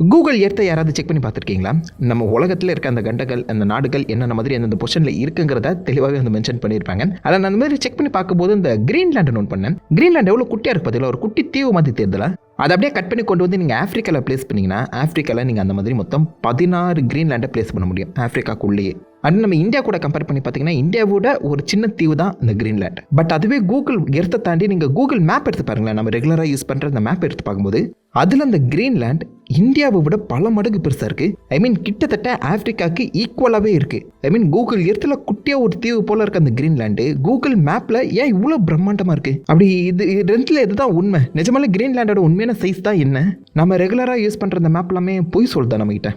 Google எர்த்தை யாராவது check பண்ணி பார்த்துருக்கீங்களா? நம்ம உலகத்தில் இருக்க அந்த கண்டங்கள் அந்த நாடுகள் என்னென்ன மாதிரி அந்தந்த பொசிஷனில் இருக்குங்கிறத தெளிவாகவே வந்து மென்ஷன் பண்ணியிருப்பாங்க. அதை நான் அந்த மாதிரி செக் பண்ணி பார்க்கும்போது இந்த கிரீன்லாண்டை நோட் பண்ணேன். கிரீன்லாண்ட் எவ்வளோ குட்டியாக இருக்கு பார்த்தீங்களா ஒரு குட்டி தீவு மாதிரி தேர்தல அதை அப்படியே கட் பண்ணி கொண்டு வந்து நீங்கள் ஆஃப்ரிக்காவில் ப்ளேஸ் பண்ணீங்கன்னா ஆஃப்ரிக்காவில் நீங்கள் அந்த மாதிரி மொத்தம் பதினாறு கிரீன்லாண்டை ப்ளேஸ் பண்ண முடியும். ஆஃப்ரிக்காக்குள்ளேயே அண்ட் நம்ம இந்தியா கூட கம்பேர் பண்ணி பார்த்தீங்கன்னா இந்தியாவோட ஒரு சின்ன தீவு தான் இந்த கிரீன்லேண்ட் பட் அதுவே கூகுள் எர்த்தை தாண்டி நீங்கள் கூகுள் மேப் எடுத்து பாருங்களேன். நம்ம ரெகுலராக யூஸ் பண்ணுற அந்த மேப் எடுத்து பார்க்கும்போது அதில் அந்த கிரீன்லேண்ட் இந்தியாவை விட பல மடங்கு பெருசாக இருக்குது ஐ மீன் கிட்டத்தட்ட ஆஃப்ரிக்காவுக்கு ஈக்குவலாகவே இருக்குது ஐ மீன் கூகுள் எர்த்தில் குட்டியாக ஒரு தீவு போல் இருக்க அந்த கிரீன்லேண்டு கூகுள் மேப்பில் ஏன் இவ்வளோ பிரம்மாண்டமாக இருக்குது அப்படி இது ரெண்டில் இதுதான் உண்மை. நிஜமாலே கிரீன்லேண்டோட உண்மையான சைஸ் தான் என்ன? நம்ம ரெகுலராக யூஸ் பண்ணுற அந்த மேப் எல்லாமே பொய் சொல்லுதான் நம்மகிட்ட?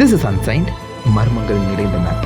திஸ் இஸ் அன்சைன்ட் மர்மங்கள் நிறைந்த மேப்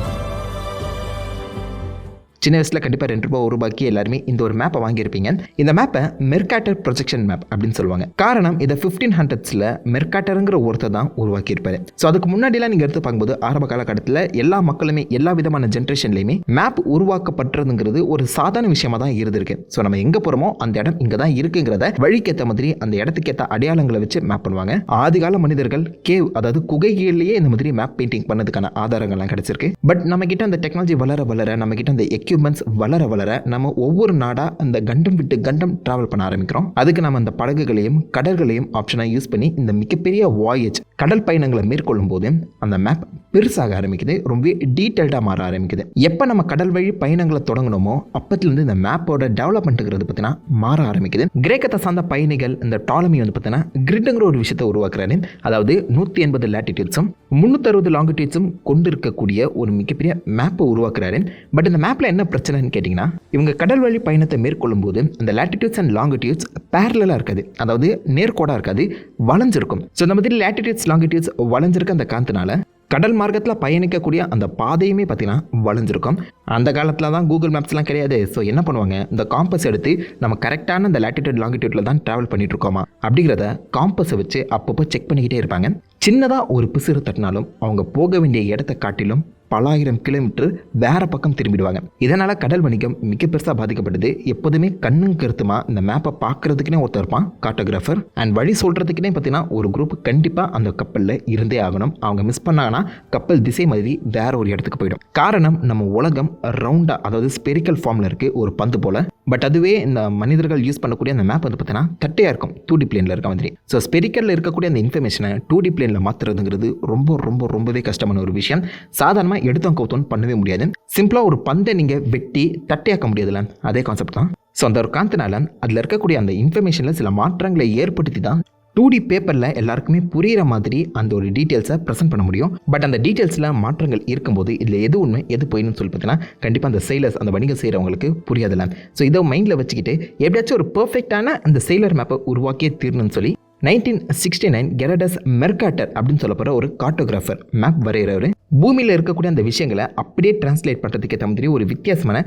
சின்ன வயசில் கண்டிப்பாக ரெண்டு ரூபா ஒரு ரூபாய்க்கு எல்லாருமே இந்த ஒரு மேப்பை வாங்கியிருப்பீங்க. இந்த மேப்பை மெர்காட்டர் ப்ரொஜெக்ஷன் மேப் அப்படின்னு சொல்லுவாங்க. காரணம் இதை ஃபிஃப்டீன் ஹண்ட்ரட்ஸில் மெர்காட்டருங்கிற ஒருத்தர் தான் உருவாக்கியிருப்பாரு. ஸோ அதுக்கு முன்னாடிலாம் நீங்கள் எடுத்து பார்க்கும்போது ஆரம்ப காலகட்டத்தில் எல்லா மக்களுமே எல்லா விதமான ஜென்ரேஷன்லையுமே மேப் உருவாக்கப்படுறதுங்கிறது ஒரு சாதாரண விஷயமா தான் இருந்திருக்கு. ஸோ நம்ம எங்கே போகிறோமோ அந்த இடம் இங்கே தான் இருக்குங்கிறத வழிக்கேற்ற மாதிரி அந்த இடத்துக்கேற்ற அடையாளங்களை வச்சு மேப் பண்ணுவாங்க. ஆதிகால மனிதர்கள் கேவ் அதாவது குகைகளிலேயே இந்த மாதிரி மேப் பெயிண்டிங் பண்ணதுக்கான ஆதாரங்கள்லாம் கிடைச்சிருக்கு. பட் நம்ம கிட்ட அந்த டெக்னாலஜி வளர வளர நம்ம கிட்ட அந்த எக்யூப்மெண்ட்ஸ் வளர வளர நம்ம ஒவ்வொரு நாடாக அந்த கண்டம் விட்டு கண்டம் ட்ராவல் பண்ண ஆரம்பிக்கிறோம். அதுக்கு நம்ம அந்த படகுகளையும் கடல்களையும் ஆப்ஷனாக யூஸ் பண்ணி இந்த மிகப்பெரிய வாயேஜ் கடல் பயணங்களை மேற்கொள்ளும் போது அந்த மேப் பெருசாக ஆரம்பிக்குது. ரொம்பவே டீட்டெயில்டாக மாற ஆரம்பிக்குது. எப்போ நம்ம கடல் வழி பயணங்களை தொடங்கணுமோ அப்பத்துலேருந்து இந்த மேப்போட டெவலப்மெண்ட்டுங்கிறது பார்த்தீங்கன்னா மாற ஆரம்பிக்குது. கிரேக்கத்தை சார்ந்த பயணிகள் இந்த டாலமி வந்து பார்த்தீங்கன்னா கிரிட்டுங்கிற ஒரு விஷயத்தை உருவாக்குறாரு. அதாவது நூற்றி எண்பது லேட்டிடியூட்ஸும் முந்நூற்றறுபது லாங்கிடியூட்ஸும் கொண்டு இருக்கக்கூடிய ஒரு மிகப்பெரிய மேப்பை உருவாக்குறாரு. பட் இந்த மேப்பில் என்ன பிரச்சனைன்னு கேட்டிங்கன்னா இவங்க கடல் வழி பயணத்தை மேற்கொள்ளும் போது அந்த லேட்டிடியூட்ஸ் அண்ட் லாங்கிடியூட்ஸ் பேரலாக இருக்காது. அதாவது நேர்கோடாக இருக்காது வளைஞ்சிருக்கும். ஸோ இந்த மாதிரி லேட்டிடியூட்ஸ் லாங்கிடியூட்ஸ் வளைஞ்சிருக்க அந்த காந்தனால கடல் மார்க்கத்தில் பயணிக்கக்கூடிய அந்த பாதையுமே பார்த்தீங்கன்னா வளைஞ்சிருக்கும். அந்த காலத்தில் தான் கூகுள் மேப்ஸ்லாம் கிடையாது. ஸோ என்ன பண்ணுவாங்க? இந்த காம்பஸ் எடுத்து நம்ம கரெக்டான இந்த லேட்டிடியூட் லாங்கிடியூட்டில் தான் ட்ராவல் பண்ணிட்டு இருக்கோமா? அப்படிங்கிறத காம்பஸை வச்சு அப்பப்போ செக் பண்ணிக்கிட்டே இருப்பாங்க. சின்னதாக ஒரு பிசுறு தட்டினாலும் அவங்க போக வேண்டிய இடத்த காட்டிலும் பல ஆயிரம் கிலோமீட்டர் வேற பக்கம் திரும்பிடுவாங்க. இதனால் கடல் வணிகம் மிக பெருசாக பாதிக்கப்பட்டது எப்போதுமே கண்ணும் கருத்துமா இந்த மேப்பை பார்க்கறதுக்குனே ஒருத்தர் இருப்பான் கார்ட்டோகிராஃபர் அண்ட் வழி சொல்கிறதுக்குனே பார்த்தீங்கன்னா ஒரு குரூப் கண்டிப்பாக அந்த கப்பலில் இருந்தே ஆகணும். அவங்க மிஸ் பண்ணாங்கன்னா கப்பல் திசை மாதிரி வேற ஒரு இடத்துக்கு போயிடும். காரணம் நம்ம உலகம் ரவுண்டாக அதாவது ஸ்பெரிக்கல் ஃபார்மில் இருக்குது ஒரு பந்து போல். பட் அதுவே இந்த மனிதர்கள் யூஸ் பண்ணக்கூடிய அந்த மேப் வந்து பார்த்தீங்கன்னா தட்டையாக இருக்கும். டூ டி பிளேனில் இருக்க மாதிரி. ஸோ ஸ்பெரிக்கலில் இருக்கக்கூடிய அந்த இன்ஃபர்மேஷனை டூ டி பிளேனில் மாற்றுறதுங்கிறது ரொம்ப ரொம்ப ரொம்பவே கஷ்டமான ஒரு விஷயம். சாதாரணமாக எடுத்தோம் கவுத்தோன்னு பண்ணவே முடியாது. சிம்பிளாக ஒரு பந்தை நீங்கள் வெட்டி தட்டையாக்க முடியாதுல்ல அதே கான்செப்ட் தான். ஸோ அந்த ஒரு காந்தனால அதில் இருக்கக்கூடிய அந்த இன்ஃபர்மேஷனில் சில மாற்றங்களை ஏற்படுத்தி தான் டூ டி பேப்பரில் எல்லாருக்குமே புரிகிற மாதிரி அந்த ஒரு டீட்டெயில்ஸை ப்ரெசென்ட் பண்ண முடியும். பட் அந்த டீட்டெயில்ஸில் மாற்றங்கள் இருக்கும்போது இதில் எது உண்மை எது போயின்னு சொல்லி பார்த்தீங்கன்னா கண்டிப்பாக அந்த சேலர்ஸ் அந்த வணிகம் செய்கிறவங்களுக்கு புரியாதுல்ல. ஸோ இதை மைண்டில் வச்சுக்கிட்டு எப்படியாச்சும் ஒரு பர்ஃபெக்டான அந்த சேலர் மேப்பை உருவாக்கியே தீரணும்னு சொல்லி nineteen sixty nine Gerardus Mercator அப்படின்னு சொல்லப்படுற ஒரு காட்டோகிராஃபர் மேப் வரைகிறவர். பூமியில் இருக்கக்கூடிய அந்த விஷயங்களை அப்படியே டிரான்ஸ்லேட் பண்ணுறதுக்கு ஏற்ற மாதிரி ஒரு வித்தியாசமான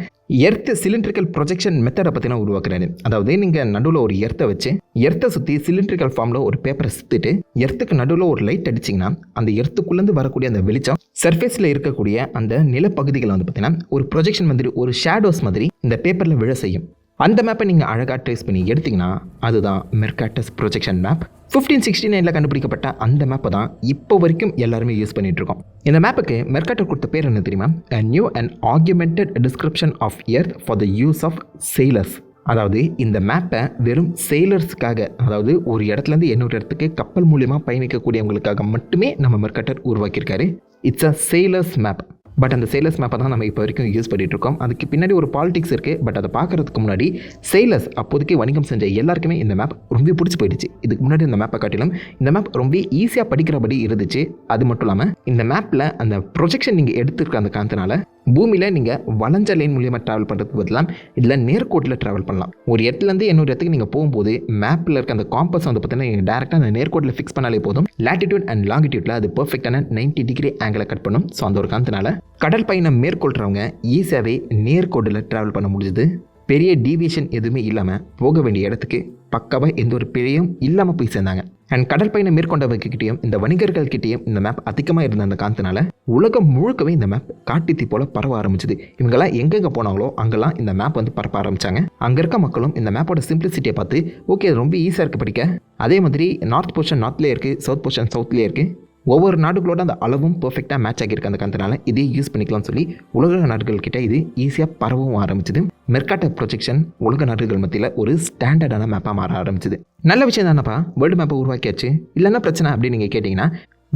எர்த் சிலிண்ட்ரிக்கல் ப்ரொஜெக்ஷன் மெத்தடை பற்றினா உருவாக்குறாரு அதாவது நீங்கள் நடுவில் ஒரு எர்த்தை வச்சு எர்த்தை சுற்றி சிலிண்ட்ரிக்கல் ஃபார்மில் ஒரு பேப்பரை சுற்றிட்டு எர்த்துக்கு நடுவில் ஒரு லைட் அடிச்சிங்கன்னா அந்த எர்த்துக்குள்ளேருந்து வரக்கூடிய அந்த வெளிச்சம் சர்ஃபேஸில் இருக்கக்கூடிய அந்த நிலப்பகுதிகளை வந்து பார்த்தீங்கன்னா ஒரு ப்ரொஜெக்ஷன் மாதிரி ஒரு ஷேடோஸ் மாதிரி இந்த பேப்பரில் விழ செய்யும். அந்த மேப்பை நீங்கள் அழகாக ட்ரேஸ் பண்ணி எடுத்தீங்கன்னா அதுதான் Mercator's projection map fifteen sixty நைனில் கண்டுபிடிக்கப்பட்ட அந்த மேப்பை தான் இப்போ வரைக்கும் எல்லாருமே யூஸ் பண்ணிகிட்ருக்கோம் இருக்கோம். இந்த மேப்புக்கு மெர்காட்டர் கொடுத்த பேர் என்ன தெரியுமா? A new and augmented description of earth for the use of sailors அதாவது இந்த மேப்பை வெறும் செயிலர்ஸ்க்காக அதாவது ஒரு இடத்துலேருந்து இன்னொரு இடத்துக்கு கப்பல் மூலியமாக பயணிக்கக்கூடியவங்களுக்காக மட்டுமே நம்ம Mercator உருவாக்கியிருக்காரு. It's a sailors map but அந்த சேலஸ் மேப்பை தான் நம்ம இப்போ வரைக்கும் யூஸ் பண்ணிகிட்டு இருக்கோம். அதுக்கு பின்னாடி ஒரு பாலிடிக்ஸ் இருக்குது பட் அதை பார்க்கறதுக்கு முன்னாடி சேலஸ் அப்போதைக்கு வணிகம் செஞ்ச எல்லாருக்குமே இந்த மேப் ரொம்ப பிடிச்சி போயிடுச்சு. இதுக்கு முன்னாடி இந்த மேப்பை காட்டிலும் இந்த மேப் ரொம்ப ஈஸியாக படிக்கிறபடி இருந்துச்சு. அது மட்டும் இல்லாமல் இந்த மேப்பில் அந்த ப்ரொஜெக்ஷன் நீங்கள் எடுத்துருக்க அந்த காரணத்தினால பூமியில் நீங்கள் வளைஞ்ச லைன் மூலியமாக ட்ராவல் பண்ணுறதுக்கு பதிலாக இதில் நேர்கோட்டில் ட்ராவல் பண்ணலாம். ஒரு இடத்துலேருந்து இன்னொரு இடத்துக்கு நீங்கள் போகும்போது மேப்பில் இருக்க அந்த காம்பஸ் வந்து பார்த்தீங்கன்னா நீங்கள் டேரெக்டாக அந்த நேர்கோட்டில் ஃபிக்ஸ் பண்ணாலே போதும். லேட்டிடியூட் அண்ட் லாங்கிடியூட்டில் அது பர்ஃபெக்டான 90 டிகிரி ஆங்கிளை கட் பண்ணும். ஸோ அந்த ஒரு காரணத்தினால கடல் பயணம் மேற்கொள்கிறவங்க ஈஸியாகவே நேர்கோட்டில் ட்ராவல் பண்ண முடிஞ்சுது. பெரிய டீவியேஷன் எதுவுமே இல்லாமல் போக வேண்டிய இடத்துக்கு பக்காவாக எந்த ஒரு பிழையும் இல்லாமல் போய் சேர்ந்தாங்க. அண்ட் கடற்பயணம் மேற்கொண்டவர்கிட்டையும் மேற்கொண்டவர்கிட்டயும் இந்த வணிகர்கள்கிட்டயும் இந்த மேப் அதிகமாக இருந்த அந்த காரணத்தினால உலகம் முழுக்கவே இந்த மேப் காட்டுத்தீ போல பரவ ஆரம்பிச்சது. இவங்கெல்லாம் எங்கெங்கே போனாங்களோ அங்கெல்லாம் இந்த மேப் வந்து பரப்ப ஆரம்பிச்சாங்க. அங்கே இருக்க மக்களும் இந்த மேப்போட சிம்பிளிசிட்டியை பார்த்து ஓகே ரொம்ப ஈஸியாக இருக்குது படிக்க. அதே மாதிரி நார்த் போர்ஷன் நார்த்லேயே இருக்குது சவுத் போர்ஷன் சவுத்லேயே இருக்குது ஒவ்வொரு நாடுகளோட அந்த அளவும் பர்ஃபெக்டாக மேட்ச் ஆகியிருக்கு அந்த கந்தனால. இதே யூஸ் பண்ணிக்கலாம்னு சொல்லி உலக நாடுகள்கிட்ட இது ஈஸியாக பரவவும் ஆரம்பிச்சது. மெர்காட்ட ப்ரொஜெக்ஷன் உலக நாடுகள் மத்தியில் ஒரு ஸ்டாண்டர்டான மேப்பாக மாற ஆரம்பிச்சது. நல்ல விஷயம் தானப்பா? வேர்ல்டு மேப்பை உருவாக்கியாச்சு. இல்லைன்னா பிரச்சனை அப்படின்னு நீங்கள் கேட்டிங்கன்னா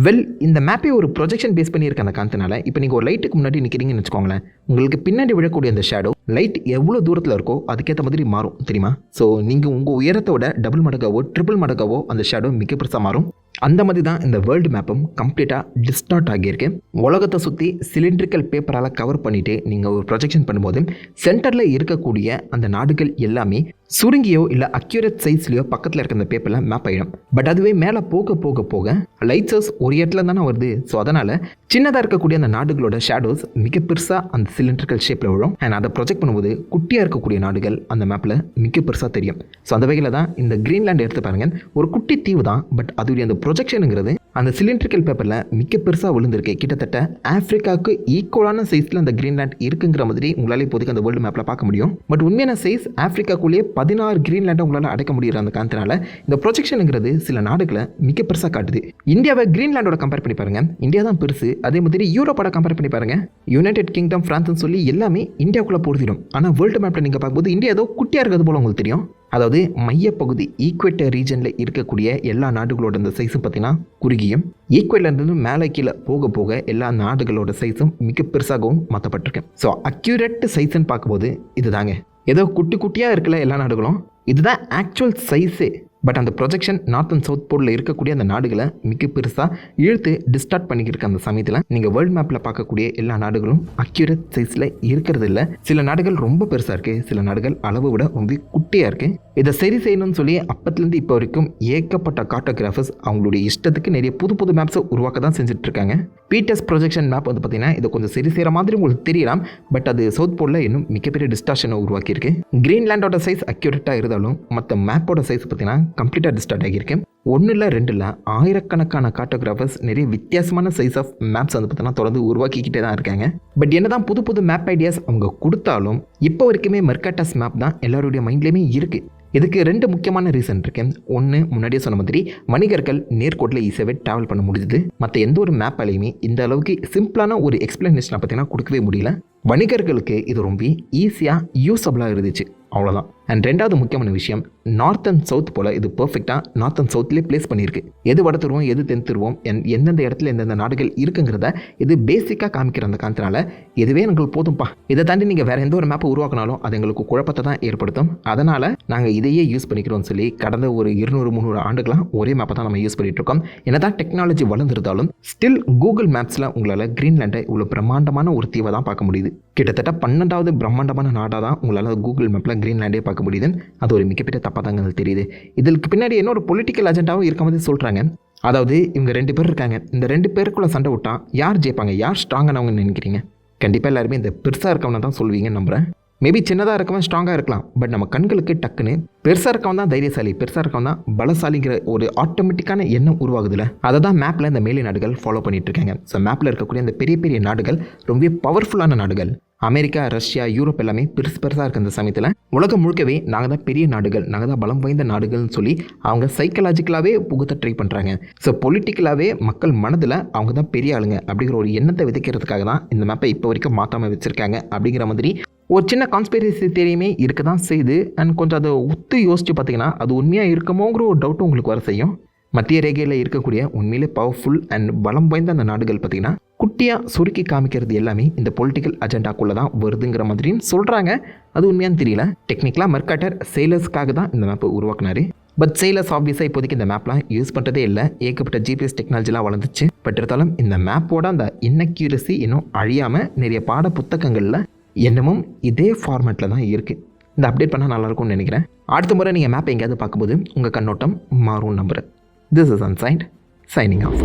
வெல் இந்த மேப்பே ஒரு ப்ரொஜெக்ஷன் பேஸ் பண்ணியிருக்க அந்த காந்தனால. இப்போ நீங்கள் ஒரு லைட்டுக்கு முன்னாடி நிற்கிறீங்கன்னு வச்சுக்கோங்களேன். உங்களுக்கு பின்னாடி விழக்கூடிய அந்த ஷேடோ லைட் எவ்வளோ தூரத்தில் இருக்கோ அதுக்கேற்ற மாதிரி மாறும் தெரியுமா? ஸோ நீங்கள் உங்கள் உயரத்தோட டபுள் மடங்காவோ ட்ரிபிள் மடங்காவோ அந்த ஷேடோ மிக பெருசாக மாறும். அந்த மாதிரி தான் இந்த வேர்ல்டு மேப்பும் கம்ப்ளீட்டாக டிஸ்டார்ட் ஆகியிருக்கு. உலகத்தை சுற்றி சிலிண்ட்ரிக்கல் பேப்பரால் கவர் பண்ணிவிட்டு நீங்கள் ஒரு ப்ரொஜெக்ஷன் பண்ணும்போது சென்டரில் இருக்கக்கூடிய அந்த நாடுகள் எல்லாமே சுருங்கியோ இல்லை அக்யூரேட் சைஸ்லையோ பக்கத்தில் இருக்க அந்த பேப்பரில் மேப் ஆகிடும் பட் அதுவே மேலே போக போக போக லைட்ஸஸ் ஒரு இடத்துல தானே வருது. ஸோ அதனால் சின்னதாக இருக்கக்கூடிய அந்த நாடுகளோட ஷேடோஸ் மிக பெருசாக அந்த சிலிண்ட்ரிக்கல் ஷேப்பில் விழும். அண்ட் அதை ப்ரொஜெக்ட் பண்ணும்போது குட்டியாக இருக்கக்கூடிய நாடுகள் அந்த மேப்பில் மிக பெருசாக தெரியும். ஸோ அந்த வகையில் தான் இந்த கிரீன்லேண்ட் எடுத்து பாருங்கள் ஒரு குட்டி தீவு தான் பட் அதுடைய அந்த ப்ரொஜெக்ஷனுங்கிறது அந்த சிலிண்ட்ரிக்கல் பேப்பரில் மிக பெருசாக விழுந்திருக்கு. கிட்டத்தட்ட ஆஃப்ரிக்காவுக்கு ஈக்குவலான சைஸில் அந்த கிரீன்லேண்ட் இருக்குங்கிற மாதிரி உங்களால் இப்போதைக்கு அந்த வேர்ல்டு மேப்பில் பார்க்க முடியும். பட் உண்மையான சைஸ் ஆஃப்ரிக்காக்குள்ளேயே பதினாறு கிரீன் லேண்டை உங்களால் அடைக்க முடியிற அந்த காரணத்தினால இந்த ப்ரொஜெக்ஷனுங்கிறது சில நாடுகளை மிக பெருசாக காட்டுது. இந்தியாவை கிரீன்லேண்டோட கம்பேர் பண்ணி பாருங்க. இந்தியா தான் பெருசு. அதே மாதிரி யூரோப்போட கம்பேர் பண்ணி பாருங்க. யுனைடெட் கிங்டம் ஃப்ரான்ஸ்னு சொல்லி எல்லாமே இந்தியாவுக்குள்ளே பொருத்திடும் ஆனால் வேர்ல்டு மேப்பில் நீங்கள் பார்க்கும்போது இந்தியா ஏதோ குட்டியாக இருக்கிறது போல உங்களுக்கு தெரியும். அதாவது மையப்பகுதி ஈக்குவேட்டர் ரீஜனில் இருக்கக்கூடிய எல்லா நாடுகளோட அந்த சைஸும் பார்த்தீங்கன்னா குறுகியும் ஈக்குவேட்லேருந்து மேலே கீழே போக போக எல்லா நாடுகளோட சைஸும் மிக பெருசாகவும் மாற்றப்பட்டிருக்கு ஸோ அக்யூரேட் சைஸ்ன்னு பார்க்கும்போது இதுதாங்க. ஏதோ குட்டி குட்டியாக இருக்குல்ல எல்லா நாடுகளும்? இதுதான் ஆக்சுவல் சைஸே பட் அந்த ப்ரொஜெக்ஷன் நார்த் அண்ட் சவுத் போலில் இருக்கக்கூடிய அந்த நாடுகளை மிக பெருசாக இழுத்து டிஸ்டார்ட் பண்ணிக்கிருக்க அந்த சமயத்தில் நீங்கள் வேர்ல்டு மேப்பில் பார்க்கக்கூடிய எல்லா நாடுகளும் அக்யூரேட் சைஸில் இருக்கிறது இல்லை. சில நாடுகள் ரொம்ப பெருசாக இருக்குது சில நாடுகள் அளவு விட ரொம்ப குட்டியாக இருக்குது இதை சரி செய்யணும்னு சொல்லி அப்பத்துலேருந்து இப்போ வரைக்கும் ஏகப்பட்ட கார்டோகிராஃபர்ஸ் அவங்களுடைய இஷ்டத்துக்கு நிறைய புது புது மேப்ஸை உருவாக்க தான் செஞ்சுட்டு இருக்காங்க பீட்டர்ஸ் ப்ரொஜெக்ஷன் மேப் வந்து பார்த்தீங்கன்னா இதை கொஞ்சம் சரி செய்கிற மாதிரி உங்களுக்கு தெரியலாம். பட் அது சவுத் போலில் இன்னும் மிகப்பெரிய டிஸ்டார்ஷனை உருவாக்கியிருக்கு. கிரீன்லேண்டோட சைஸ் அக்யூரேட்டாக இருந்தாலும் மற்ற மேப்போட சைஸ் பார்த்தீங்கன்னா கம்ப்ளீட்டாக டிஸ்டார்ட் ஆகியிருக்கேன். ஒன்று இல்லை ரெண்டில் ஆயிரக்கணக்கான கார்ட்டோகிராஃபர்ஸ் நிறைய வித்தியாசமான சைஸ் ஆஃப் மேப்ஸ் வந்து பார்த்தீங்கன்னா தொடர்ந்து உருவாக்கிக்கிட்டே தான் இருக்காங்க. பட் என்ன தான் புது புது மேப் ஐடியாஸ் அவங்க கொடுத்தாலும் இப்போ வரைக்குமே மெர்காட்டாஸ் மேப் தான் எல்லாருடைய மைண்ட்லேயுமே இருக்குது இதுக்கு ரெண்டு முக்கியமான ரீசன் இருக்கு. ஒன்று முன்னாடியே சொன்ன மாதிரி வணிகர்கள் நேர்கோட்டில் ஈஸியாகவே ட்ராவல் பண்ண முடியுது மற்ற எந்த ஒரு மேப்பாலையுமே இந்த அளவுக்கு சிம்பிளான ஒரு எக்ஸ்பிளனேஷனை பார்த்தீங்கன்னா கொடுக்கவே முடியல. வணிகர்களுக்கு இது ரொம்ப ஈஸியாக யூஸபிளாக இருந்துச்சு. அவ்வளோதான் அண்ட் ரெண்டாவது முக்கியமான விஷயம் நார்த் அண்ட் சவுத் போல் இது பர்ஃபெக்டாக நார்த் அண்ட் சவுத்லேயே ப்ளேஸ் பண்ணியிருக்கு. எது வடத்துருவோம் எது தென்த்துருவோம் என் எந்தெந்த இடத்துல எந்தெந்த நாடுகள் இருக்குங்கிறத இது பேசிக்காக காமிக்கிற அந்த காரணத்தினால இதுவே எங்களுக்கு போதும்ப்பா இதை தாண்டி நீங்கள் வேறு எந்த ஒரு மேப்பை உருவாக்கினாலும் அது எங்களுக்கு குழப்பத்தை தான் ஏற்படுத்தும். அதனால் நாங்கள் இதையே யூஸ் பண்ணிக்கிறோம்னு சொல்லி கடந்த ஒரு இருநூறு முந்நூறு ஆண்டுகளாக ஒரே மேப்பை தான் நம்ம யூஸ் பண்ணிகிட்டு இருக்கோம் என்ன தான் டெக்னாலஜி வளர்ந்துருந்தாலும் ஸ்டில் கூகுள் மேப்ஸில் உங்களால் கிரீன்லாண்டை இவ்வளோ பிரம்மாண்டமான ஒரு தீவை தான் பார்க்க முடியுது. கிட்டத்தட்ட பன்னெண்டாவது பிரம்மாண்டமான நாடாக தான் உங்களால் கூகுள் மேப்பில் கிரீன்லாண்டே பார்க்க முடியுது அது ஒரு மிகப்பெரிய தப்பாக தாங்க தெரியுது. இதற்கு பின்னாடி என்ன ஒரு பொலிட்டிக்கல் அஜெண்டாவும் இருக்க மாதிரி சொல்கிறாங்க அதாவது இவங்க ரெண்டு பேர் இருக்காங்க. இந்த ரெண்டு பேருக்குள்ள சண்டை விட்டால் யார் ஜெயிப்பாங்க? யார் ஸ்ட்ராங்கானவங்கன்னு நினைக்கிறீங்க? கண்டிப்பாக எல்லாருமே இந்த பெருசாக இருக்கவனை தான் சொல்வீங்கன்னு நம்புகிறேன் மேபி சின்னதாக இருக்கவன் ஸ்ட்ராங்காக இருக்கலாம். பட் நம்ம கண்களுக்கு டக்குன்னு பெருசாக இருக்கவன் தான் தைரியசாலி பெருசாக இருக்கவன் தான் பலசாலிங்கிற ஒரு ஆட்டோமேட்டிக்கான எண்ணம் உருவாகுதுல. அதை தான் மேப்பில் இந்த மேலை நாடுகள் ஃபாலோ பண்ணிட்டு இருக்காங்க. ஸோ மேப்பில் இருக்கக்கூடிய அந்த பெரிய பெரிய நாடுகள் ரொம்ப பவர்ஃபுல்லான நாடுகள். அமெரிக்கா ரஷ்யா யூரோப் எல்லாமே பெருசு பெருசாக இருக்க இந்த சமயத்தில். உலகம் முழுக்கவே நாங்கள் தான் பெரிய நாடுகள் நாங்கள் தான் பலம் வாய்ந்த நாடுகள்னு சொல்லி அவங்க சைக்கலாஜிக்கலாகவே புகுத்த ட்ரை பண்ணுறாங்க ஸோ பொலிட்டிக்கலாகவே மக்கள் மனதில் அவங்க தான் பெரிய ஆளுங்க அப்படிங்கிற ஒரு எண்ணத்தை விதைக்கிறதுக்காக தான் இந்த மேப்பை இப்போ வரைக்கும் மாற்றாமல் வச்சுருக்காங்க அப்படிங்கிற மாதிரி ஒரு சின்ன கான்ஸ்பிரசி தெரியுமே இருக்க தான் செய்யுது. அண்ட் கொஞ்சம் அதை ஒத்து யோசித்து பார்த்தீங்கன்னா அது உண்மையாக இருக்குமோங்கிற ஒரு டவுட்டும் உங்களுக்கு வர செய்யும். மத்திய ரேகையில் இருக்கக்கூடிய உண்மையிலே பவர்ஃபுல் அண்ட் பலம் வாய்ந்த அந்த நாடுகள் பார்த்திங்கன்னா குட்டியாக சுருக்கி காமிக்கிறது எல்லாமே இந்த பொலிட்டிக்கல் அஜெண்டாக்குள்ளே தான் வருதுங்கிற மாதிரியும் சொல்கிறாங்க அது உண்மையானு தெரியல. டெக்னிக்கலாக மெர்காட்டர் சேலர்ஸ்க்காக தான் இந்த மேப்பை உருவாக்குனாரு. பட் சேலர்ஸ் ஆப்வியஸாக இப்போதைக்கு இந்த மேப்லாம் யூஸ் பண்ணுறதே இல்லை. ஏகப்பட்ட ஜிபிஎஸ் டெக்னாலஜிலாம் வளர்ந்துச்சு. பட் இருந்தாலும் இந்த மேப்போட அந்த இன்னக்யூரசி இன்னும் அழியாமல் நிறைய பாட புத்தகங்களில் என்னமும் இதே ஃபார்மேட்டில் தான் இருக்குது இந்த அப்டேட் பண்ணால் நல்லாயிருக்கும்னு நினைக்கிறேன். அடுத்த முறை நீங்கள் மேப் எங்கேயாவது பார்க்கும்போது உங்கள் கண்ணோட்டம் மாறும் நம்புகிறேன் this is ancient signing of